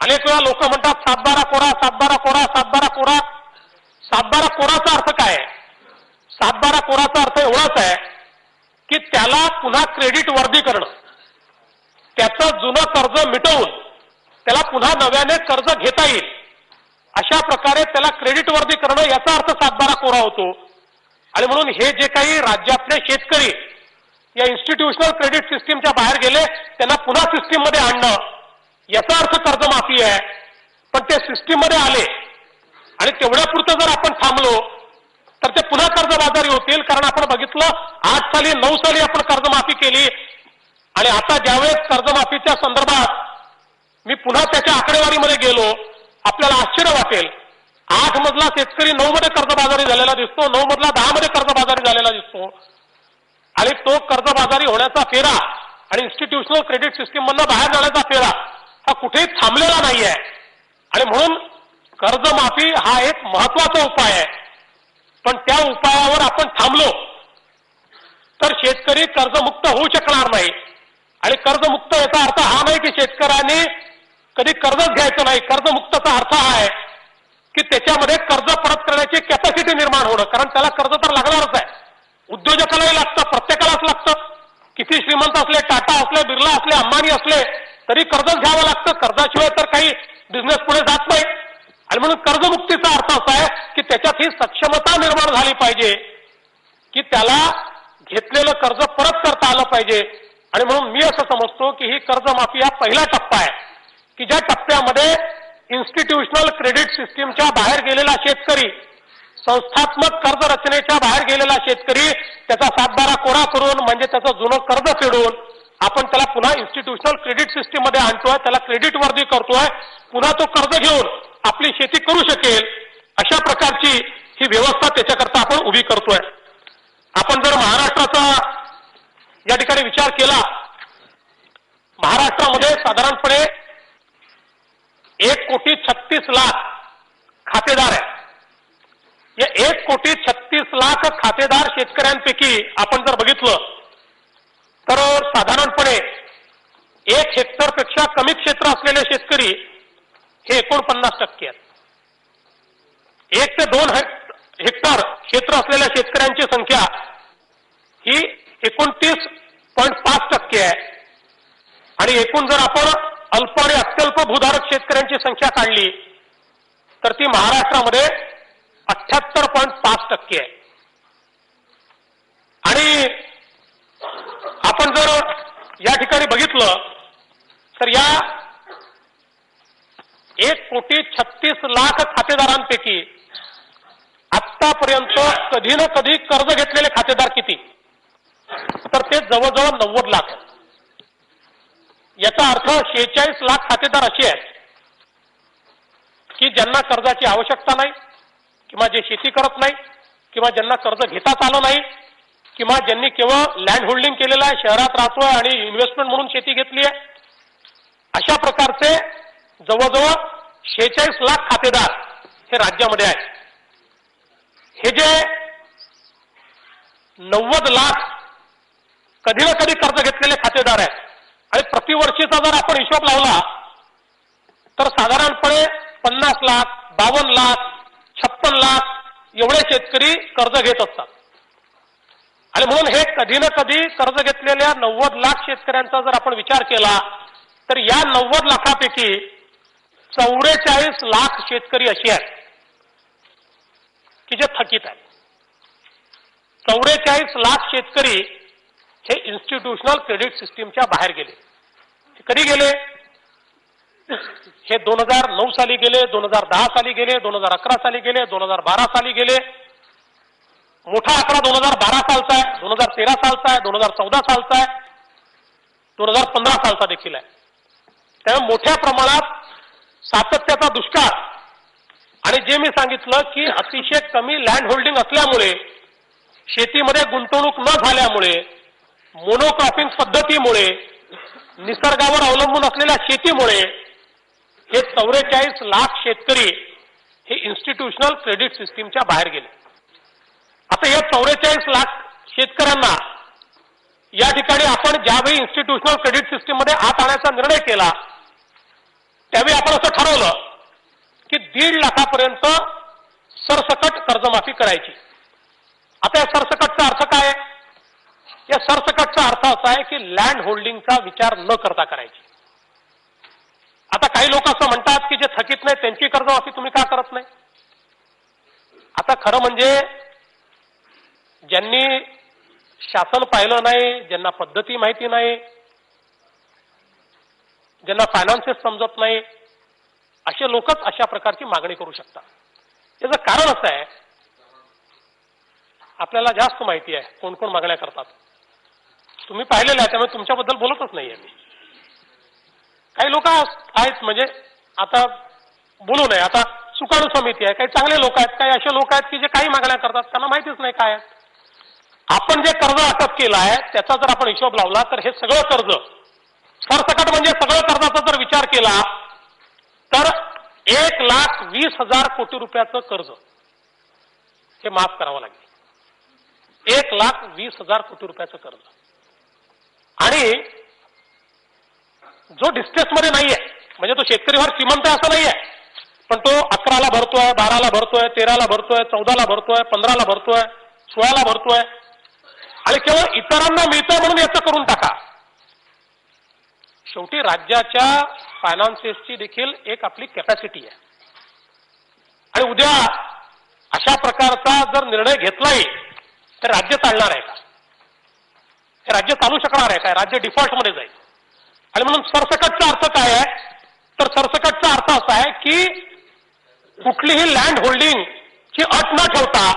अनेक वेळा लोक म्हणतात सातबारा कोरा सातबारा कोरा सातबारा कोरा. सातबारा कोराचा अर्थ काय सातबारा कोराचा अर्थ एवढाच आहे की त्याला पुन्हा क्रेडिट वर्दी करणं. त्याचं जुनं कर्ज मिटवून त्याला पुन्हा नव्याने कर्ज घेता येईल. अशा प्रकारे त्याला क्रेडिट वर्दी करणं याचा अर्थ सातबारा कोरा होतो. आणि म्हणून हे जे काही राज्यातले शेतकरी या इन्स्टिट्यूशनल क्रेडिट सिस्टीमच्या बाहेर गेले त्यांना पुन्हा सिस्टीममध्ये आणणं याचा अर्थ कर्जमाफी आहे. पण ते सिस्टीममध्ये आले. आणि तेवढ्या पुरतं जर आपण थांबलो तर ते पुन्हा कर्जबाजारी होतील. कारण आपण बघितलं आठ साली नऊ साली आपण कर्जमाफी केली. आणि आता ज्यावेळेस कर्जमाफीच्या संदर्भात मी पुन्हा त्याच्या आकडेवारीमध्ये गेलो आपल्याला आश्चर्य वाटेल. आठ मधला शेतकरी नऊ मध्ये कर्जबाजारी झालेला दिसतो नऊ मधला दहा मध्ये कर्जबाजारी झालेला दिसतो. आणि तो कर्जबाजारी होण्याचा फेरा आणि इन्स्टिट्यूशनल क्रेडिट सिस्टीम मधनं बाहेर जाण्याचा फेरा कुठे थांबलेला नाही आहे आणि म्हणून कर्जमाफी हा एक महत्त्वाचा उपाय आहे. पण त्या उपायावर आपण थांबलो तर शेतकरी कर्जमुक्त होऊ शकणार नाही. आणि कर्जमुक्त याचा अर्थ हा नाही की शेतकऱ्याने कधी कर्जच घ्यायचं नाही. कर्जमुक्तचा अर्थ हा आहे की त्याच्यामध्ये कर्ज परत करण्याची कॅपॅसिटी निर्माण होणं. कारण त्याला कर्ज तर लागणारच आहे. उद्योजकालाही लागतं प्रत्येकालाच लागतं. किती श्रीमंत असले टाटा असले बिर्ला असले अंबानी असले तरी कर्जच घ्यावं लागतं. कर्जाशिवाय तर काही बिझनेस पुढे जात नाही. आणि म्हणून कर्जमुक्तीचा अर्थ असा आहे की त्याच्यात ही सक्षमता निर्माण झाली पाहिजे. की त्याला घेतलेलं कर्ज परत करता आलं पाहिजे. आणि म्हणून मी असं समजतो की ही कर्जमाफी हा पहिला टप्पा आहे. की ज्या टप्प्यामध्ये इन्स्टिट्यूशनल क्रेडिट सिस्टीमच्या बाहेर गेलेला शेतकरी संस्थात्मक कर्ज रचनेच्या बाहेर गेलेला शेतकरी त्याचा सातबारा कोरा करून म्हणजे त्याचं जुनं कर्ज फेडून आपण त्याला पुन्हा इन्स्टिट्यूशनल क्रेडिट सिस्टीममध्ये आणतोय त्याला क्रेडिट वर्दी करतोय पुन्हा तो कर्ज घेऊन आपली शेती करू शकेल अशा प्रकारची ही व्यवस्था त्याच्याकरता आपण उभी करतोय. आपण जर महाराष्ट्राचा या ठिकाणी विचार केला महाराष्ट्रामध्ये साधारणपणे एक कोटी छत्तीस लाख खातेदार आहे या एक कोटी छत्तीस लाख खातेदार शेतकऱ्यांपैकी आपण जर बघितलं तर साधारणपणे एक हेक्टरपेक्षा कमी क्षेत्र असलेले शेतकरी हे एकोणपन्नास टक्के आहेत. एक ते दोन हेक्टर क्षेत्र असलेल्या शेतकऱ्यांची संख्या ही एकोणतीस पॉईंट पाच टक्के आहे. आणि एकूण जर आपण अल्प आणि अत्यल्प भूधारक शेतकऱ्यांची संख्या काढली तर ती महाराष्ट्रामध्ये अठ्याहत्तर पॉईंट पाच टक्के आहे. आणि आपण जर या ठिकाणी बघितलं तर या एक कोटी छत्तीस लाख खातेदारांपैकी आतापर्यंत कधी ना कधी कर्ज घेतलेले खातेदार किती? तर ते जवळजवळ नव्वद लाख. याचा अर्थ शेहेचाळीस लाख खातेदार असे आहेत की ज्यांना कर्जाची आवश्यकता नाही किंवा जे शेती करत नाही किंवा ज्यांना कर्ज घेताच आलं नाही किंवा ज्यांनी केवळ लँड होल्डिंग केलेलं आहे शहरात राहतोय आणि इन्व्हेस्टमेंट म्हणून शेती घेतली आहे अशा प्रकारचे जवळजवळ शेहेचाळीस लाख खातेदार हे राज्यामध्ये आहेत. हे जे नव्वद लाख कधी ना कधी कर्ज घेतलेले खातेदार आहेत. आणि प्रतिवर्षीचा जर आपण हिशोब लावला तर साधारणपणे पन्नास लाख बावन्न लाख छप्पन लाख एवढे शेतकरी कर्ज घेत असतात. आणि म्हणून हे कधी ना कधी कर्ज घेतलेल्या नव्वद लाख शेतकऱ्यांचा जर आपण विचार केला तर या नव्वद लाखापैकी चौवेचाळीस लाख शेतकरी असे आहेत की जे थकीत आहेत. चौवेचाळीस लाख शेतकरी हे इन्स्टिट्यूशनल क्रेडिट सिस्टीमच्या बाहेर गेले. कधी गेले? हे दोन हजार नऊ साली गेले दोन हजार दहा साली गेले दोन हजार अकरा साली गेले दोन हजार बारा साली गेले. मोठा आकडा दोन हजार बारा सालचा आहे दोन हजार तेरा सालचा आहे दोन हजार चौदा सालचा आहे दोन हजार पंधरा सालचा देखील आहे. त्यामुळे मोठ्या प्रमाणात सातत्याचा दुष्काळ आणि जे मी सांगितलं की अतिशय कमी लँड होल्डिंग असल्यामुळे शेतीमध्ये गुंतवणूक न झाल्यामुळे मोनोक्रॉपिंग पद्धतीमुळे निसर्गावर अवलंबून असलेल्या शेतीमुळे हे चौवेचाळीस लाख शेतकरी हे इन्स्टिट्यूशनल क्रेडिट सिस्टीमच्या बाहेर गेले. आता या चौवेचाळीस लाख शेतकऱ्यांना या ठिकाणी आपण ज्यावेळी इन्स्टिट्यूशनल क्रेडिट सिस्टीममध्ये आत आणण्याचा निर्णय केला त्यावेळी आपण असं दीड लाखापर्यंत सरसकट कर्जमाफी करायची. आता या सरसकटचा अर्थ काय या सरसकटचा अर्थ असा आहे की लँड होल्डिंगचा विचार न करता करायची. आता काही लोक असं म्हणतात की जे थकीत नाही त्यांची कर्जमाफी तुम्ही का करत नाही? आता खरं म्हणजे ज्यांनी शासन पाहिलं नाही ज्यांना पद्धती माहिती नाही ज्यांना फायनान्सेस समजत नाही असे लोकच अशा प्रकारची मागणी करू शकतात. याचं कारण असं आहे आपल्याला जास्त माहिती आहे कोण कोण मागण्या करतात. तुम्ही पाहिलेलं आहे त्यामुळे तुमच्याबद्दल बोलतच नाहीये मी. काही लोक आहेत म्हणजे आता बोलू नये आता सुकाणू समिती आहे काही चांगले लोक आहेत काही असे लोक आहेत की जे काही मागण्या करतात त्यांना माहितीच नाही काय आहे. आपण जे कर्ज अटक केलं आहे त्याचा जर आपण हिशोब लावला तर हे सगळं कर्ज सरसकट म्हणजे सगळं कर्जाचा जर विचार केला तर एक लाख वीस हजार कोटी रुपयाचं कर्ज. हे माफ करावं लागेल. एक लाख वीस हजार कोटी रुपयाचं कर्ज. आणि जो डिस्ट्रेसमध्ये नाहीये म्हणजे तो शेतकरी फार श्रीमंत आहे असं नाहीये पण तो अकराला भरतोय बाराला भरतोय तेराला भरतोय चौदाला भरतोय पंधराला भरतोय सोळाला भरतोय आणि केवळ इतरांना मिळतं म्हणून याचं करून टाका. शेवटी राज्याच्या फायनान्सेसची देखील एक आपली कॅपॅसिटी आहे. आणि उद्या अशा प्रकारचा जर निर्णय घेतलाही तर राज्य चालणार आहे का? हे राज्य चालू शकणार आहे काय राज्य डिफॉल्टमध्ये जाईल. आणि म्हणून सरसकटचा अर्थ काय आहे? तर सरसकटचा अर्थ असा आहे की कुठलीही लँड होल्डिंग ची अट न ठेवता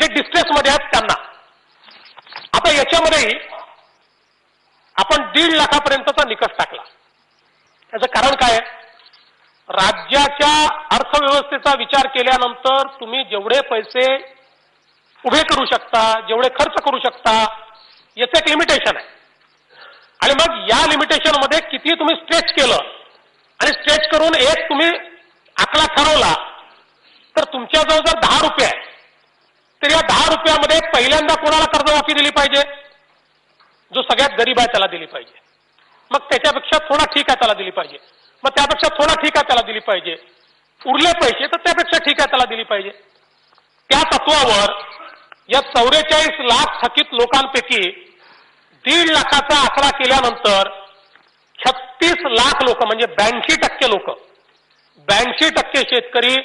जे डिस्ट्रेसमध्ये आहेत त्यांना आता याच्यामध्येही आपण दीड लाखापर्यंतचा निकष टाकला. त्याचं कारण काय? राज्याच्या अर्थव्यवस्थेचा विचार केल्यानंतर तुम्ही जेवढे पैसे उभे करू शकता जेवढे खर्च करू शकता याचं एक लिमिटेशन आहे. आणि मग या लिमिटेशनमध्ये किती तुम्ही स्ट्रेच केलं? आणि स्ट्रेच करून एक तुम्ही आकडा ठरवला तर तुमच्याजवळ जर दहा रुपये आहे तर या दहा रुपयामध्ये पहिल्यांदा कोणाला कर्जमाफी दिली पाहिजे? जो सगळ्यात गरीब आहे त्याला दिली पाहिजे. मग त्याच्यापेक्षा थोडा ठीक आहे त्याला दिली पाहिजे. मग त्यापेक्षा थोडा ठीक आहे त्याला दिली पाहिजे. उरले पैसे तर त्यापेक्षा ठीक आहे त्याला दिली पाहिजे. त्या तत्वावर या चौवेचाळीस लाख थकीत लोकांपैकी दीड लाखाचा आकडा केल्यानंतर छत्तीस लाख लोक म्हणजे ब्याऐंशी टक्के लोक ब्याऐंशी टक्के शेतकरी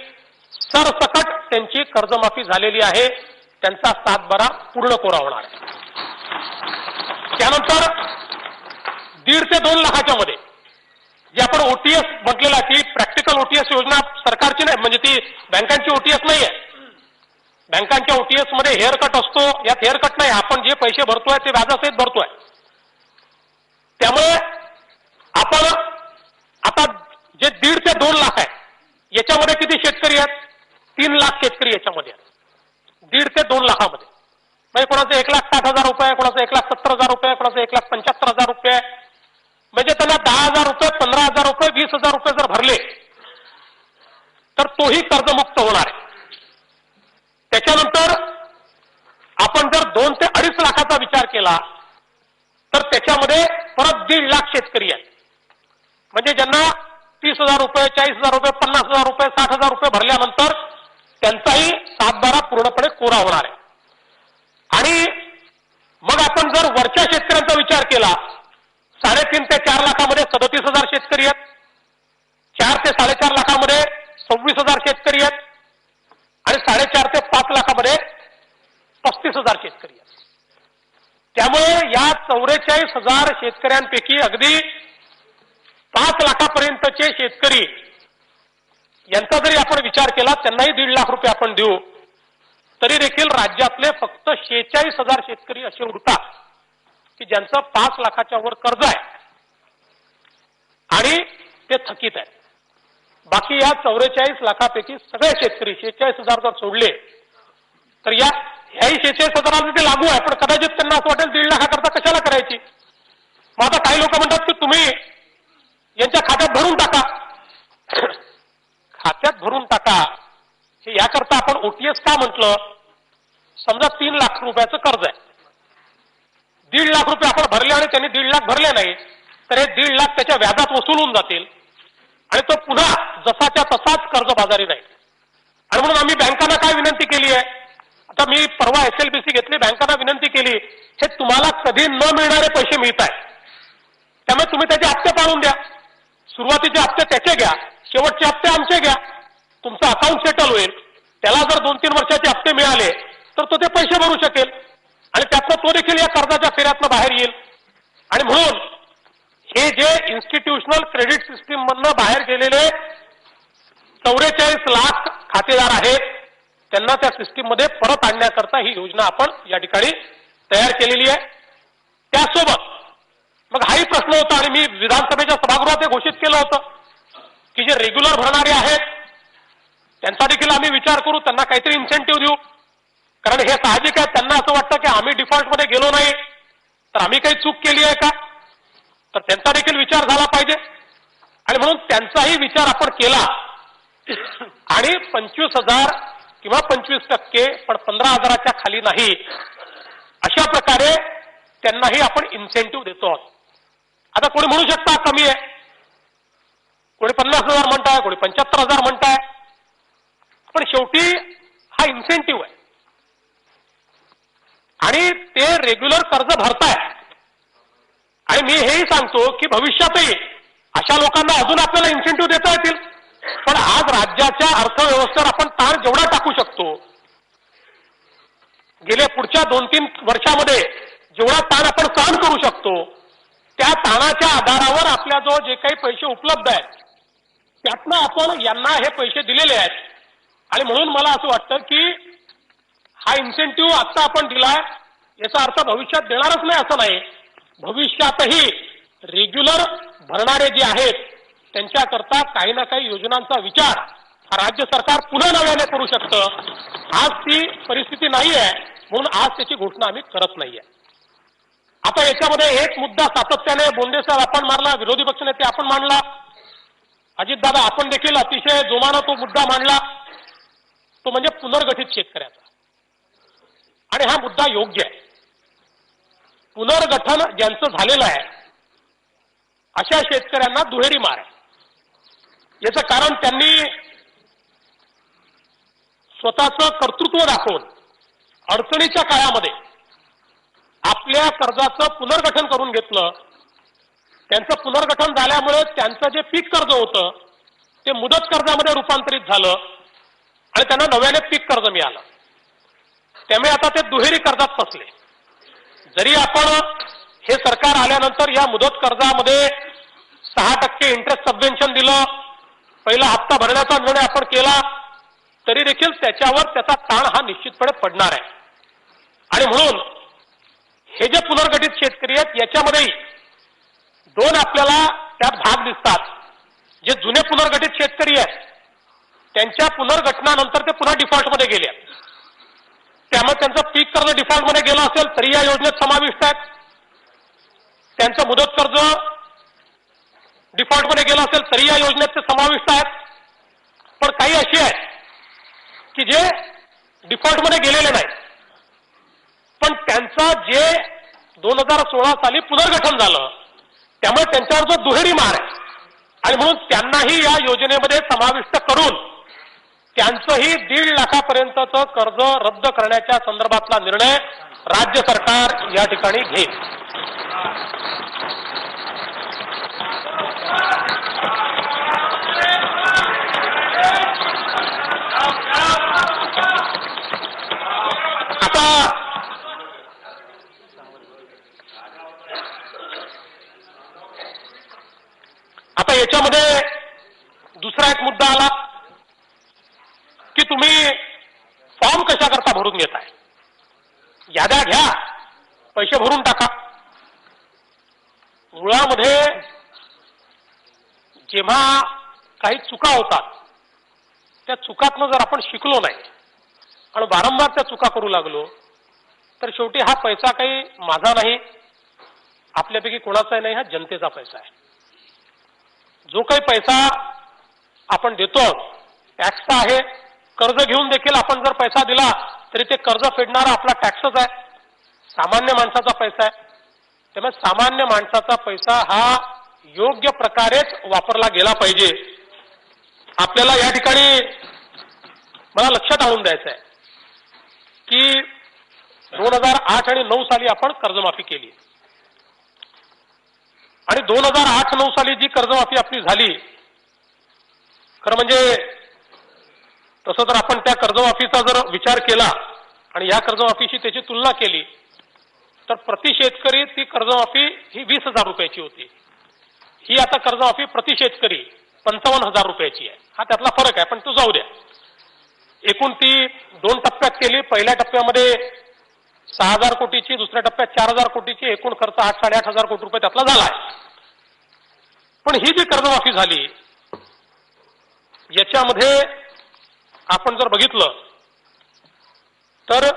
सरसकट त्यांची कर्जमाफी झालेली आहे. त्यांचा सातबारा पूर्ण कोरा होणार आहे. त्यानंतर दीड ते दोन लाखाच्या मध्ये जे आपण ओटीएस म्हटलेला आहे प्रॅक्टिकल ओटीएस योजना सरकारची नाही म्हणजे ती बँकांची ओटीएस नाही आहे बँकांच्या ओटीएसमध्ये हेअर कट असतो. यात हेअर कट नाही आपण जे पैसे भरतोय ते व्याजासहित भरतोय. त्यामुळे आपण आता जे दीड ते दोन लाख आहे याच्यामध्ये किती शेतकरी आहेत? तीन लाख शेतकरी याच्यामध्ये आहेत. दीड ते दोन लाखामध्ये. म्हणजे कोणाचं एक लाख साठ हजार रुपये कोणाचं एक लाख सत्तर हजार रुपये कोणाचं एक लाख पंच्याहत्तर हजार रुपये. म्हणजे त्याला दहा हजार रुपये पंधरा हजार रुपये वीस हजार रुपये जर भरले तर तोही कर्जमुक्त होणार आहे. त्याच्यानंतर आपण जर दोन ते अडीच लाखाचा विचार केला तर त्याच्यामध्ये परत दीड लाख शेतकरी आहेत. म्हणजे ज्यांना तीस हजार रुपये चाळीस हजार रुपये पन्नास हजार रुपये साठ हजार रुपये भरल्यानंतर त्यांचाही सातबारा पूर्णपणे कोरा होणार आहे. आणि मग आपण जर वरच्या शेतकऱ्यांचा विचार केला साडेतीन ते चार लाखामध्ये सदतीस हजार शेतकरी आहेत. चार ते साडेचार लाखामध्ये सव्वीस हजार शेतकरी आहेत. आणि साडेचार ते पाच लाखामध्ये पस्तीस हजार शेतकरी आहेत. त्यामुळे या चौवेचाळीस हजार शेतकऱ्यांपैकी अगदी पाच लाखापर्यंतचे शेतकरी यांचा जरी आपण विचार केला त्यांनाही दीड लाख रुपये आपण देऊ. तरी देखील राज्यातले फक्त शेहेचाळीस हजार शेतकरी असे उरतात की ज्यांचं पाच लाखाच्या वर कर्ज आहे. आणि ते थकीत आहे बाकी या चौवेचाळीस लाखापैकी सगळे शेतकरी शेहेचाळीस हजार जर सोडले तर या ह्याही शेहेचाळीस हजाराला ते लागू आहे. पण कदाचित त्यांना असं वाटेल दीड लाखाकरता कशाला करायची? मग आता काही लोक म्हणतात की तुम्ही यांच्या खात्यात भरून टाका. खात्यात भरून टाका. हे याकरता आपण ओटीएस का म्हटलं? समजा तीन लाख रुपयाचं कर्ज आहे. दीड लाख रुपये आपण भरले आणि त्यांनी दीड लाख भरले नाही तर हे दीड लाख त्याच्या व्याजात वसूल होऊन जातील. आणि तो पुन्हा जसाच्या तसाच कर्ज बाजारी नाही आणि म्हणून आम्ही बँकांना काय विनंती केली आहे? आता मी परवा एस एल बी सी घेतली बँकांना विनंती केली हे तुम्हाला कधी न मिळणारे पैसे मिळत आहेत त्यामुळे तुम्ही त्याचे हप्ते पाळून द्या. सुरुवातीचे हप्ते त्याचे घ्या. शेवटचे हप्ते आमचे घ्या. तुमचं अकाउंट सेटल होईल. त्याला जर दोन तीन वर्षाचे हप्ते मिळाले तर तो ते पैसे भरू शकेल. आणि त्यातनं तो देखील या कर्जाच्या फेऱ्यातनं बाहेर येईल. आणि म्हणून हे जे इन्स्टिट्यूशनल क्रेडिट सिस्टीम मधनं बाहेर गेलेले चौवेचाळीस लाख खातेदार आहेत त्यांना त्या सिस्टीममध्ये परत आणण्याकरता ही योजना आपण या ठिकाणी तयार केलेली आहे. त्यासोबत मग हाही प्रश्न होता आणि मी विधानसभेच्या सभागृहात हे घोषित केलं होतं. की जे रेग्युलर भरणारे आहेत त्यांचा देखील आम्ही विचार करू त्यांना काहीतरी इन्सेंटिव्ह देऊ. कारण हे साहजिक आहे त्यांना असं वाटतं की आम्ही डिफॉल्टमध्ये गेलो नाही तर आम्ही काही चूक केली आहे का? तर त्यांचा देखील विचार झाला पाहिजे. आणि म्हणून त्यांचाही विचार आपण केला. आणि पंचवीस हजार किंवा पंचवीस टक्के पण पंधरा हजाराच्या खाली नाही. अशा प्रकारे त्यांनाही आपण इन्सेंटिव्ह देतो. आहोत आता कोणी म्हणू शकता कमी आहे? कोणी पन्नास हजार म्हणताय कोणी पंच्याहत्तर हजार म्हणताय. पण शेवटी हा इन्सेंटिव्ह आहे. आणि ते रेग्युलर कर्ज भरताय. आणि मी हेही सांगतो की भविष्यातही अशा लोकांना अजून आपल्याला इन्सेंटिव्ह देता येतील. पण आज राज्याच्या अर्थव्यवस्थेवर आपण ताण जेवढा टाकू शकतो गेल्या पुढच्या दोन तीन वर्षामध्ये जेवढा ताण आपण सहन करू शकतो त्या ताणाच्या आधारावर आपल्याजवळ जे काही पैसे उपलब्ध आहेत त्यातनं आपण यांना हे पैसे दिलेले आहेत. आणि म्हणून मला असं वाटतं की हा इन्सेंटिव्ह आता आपण दिलाय याचा अर्थ भविष्यात देणारच नाही असं नाही. भविष्यातही रेग्युलर भरणारे जे आहेत त्यांच्याकरता काही ना काही योजनांचा विचार हा राज्य सरकार पुन्हा नव्याने करू शकतं. आज ती परिस्थिती नाही आहे म्हणून आज त्याची घोषणा आम्ही करत नाहीये. आता याच्यामध्ये एक मुद्दा सातत्याने बोंडे साहेब आपण मारला विरोधी पक्षनेते आपण मांडला अजितदादा आपण देखील अतिशय जोमानं तो मुद्दा मांडला. तो म्हणजे पुनर्गठित शेतकऱ्याचा. आणि हा मुद्दा योग्य आहे. पुनर्गठन ज्यांचं झालेलं आहे अशा शेतकऱ्यांना दुहेरी मार आहे. याचं कारण त्यांनी स्वतःचं कर्तृत्व दाखवून अडचणीच्या काळामध्ये आपल्या कर्जाचं पुनर्गठन करून घेतलं. त्यांचं पुनर्गठन झाल्यामुळे त्यांचं जे पीक कर्ज होतं ते मुदत कर्जामध्ये रूपांतरित झालं आणि त्यांना नव्याने पीक कर्ज मिळालं. त्यामुळे आता ते दुहेरी कर्जात फसले. जरी आपण हे सरकार आल्यानंतर या मुदत कर्जामध्ये सहा टक्के इंटरेस्ट सबवेन्शन दिलं पहिला हप्ता भरण्याचा निर्णय आपण केला तरी देखील त्याच्यावर त्याचा ताण हा निश्चितपणे पडणार आहे. आणि म्हणून हे जे पुनर्गठित शेतकरी आहेत याच्यामध्येही दोन आपल्याला त्यात भाग दिसतात. जे जुने पुनर्गठित शेतकरी आहेत त्यांच्या पुनर्गठनानंतर ते पुन्हा डिफॉल्टमध्ये गेले आहेत. त्यामुळे त्यांचं पीक कर्ज डिफॉल्टमध्ये गेलं असेल तरी या योजनेत समाविष्ट आहेत. त्यांचं मुदत कर्ज डिफॉल्टमध्ये गेलं असेल तरी या योजनेत ते समाविष्ट आहेत. पण काही अशी आहेत की जे डिफॉल्टमध्ये गेलेले नाहीत. पण त्यांचं जे दोन हजार सोळा साली पुनर्गठन झालं त्यामुळे त्यांच्यावर जो दुहेरी मार आहे आणि म्हणून त्यांनाही या योजनेमध्ये समाविष्ट करून त्यांचंही दीड लाखापर्यंतचं कर्ज रद्द करण्याच्या संदर्भातला निर्णय राज्य सरकार या ठिकाणी घेईल. मुद्दा आला की तुम्ही फॉर्म कशा करता भरून घेताय? याद्या घ्या. पैसे भरून टाका. मुळामध्ये जेव्हा काही चुका होतात त्या चुकातनं जर आपण शिकलो नाही आणि वारंवार त्या चुका करू लागलो तर शेवटी हा पैसा काही माझा नाही. आपल्यापैकी कोणाचाही नाही हा जनतेचा पैसा आहे. जो काही पैसा आपण देतो टॅक्सचा आहे. कर्ज घेऊन देखील आपण जर पैसा दिला तरी ते कर्ज फेडणारा आपला टॅक्सच आहे. सामान्य माणसाचा पैसा आहे. त्यामुळे सामान्य माणसाचा पैसा हा योग्य प्रकारेच वापरला गेला पाहिजे. आपल्याला या ठिकाणी मला लक्षात आणून द्यायचं आहे की दोन हजार आठ आणि नऊ साली आपण कर्जमाफी केली. आणि दोन हजार आठ नऊ साली जी कर्जमाफी आपली झाली खरं म्हणजे तसं तर आपण त्या कर्जमाफीचा जर विचार केला आणि या कर्जमाफीशी त्याची तुलना केली तर प्रति शेतकरी ती कर्जमाफी ही वीस हजार रुपयाची होती. ही आता कर्जमाफी प्रति शेतकरी पंचावन्न हजार रुपयाची आहे. हा त्यातला फरक आहे पण तो जाऊ द्या. एकूण ती दोन टप्प्यात केली पहिल्या टप्प्यामध्ये सहा हजार कोटीची दुसऱ्या टप्प्यात चार हजार कोटीची एकूण खर्च आठ साडेआठ हजार कोटी रुपये त्यातला झाला आहे. पण ही जी कर्जमाफी झाली याच्यामध्ये आपण जर बघितलं तर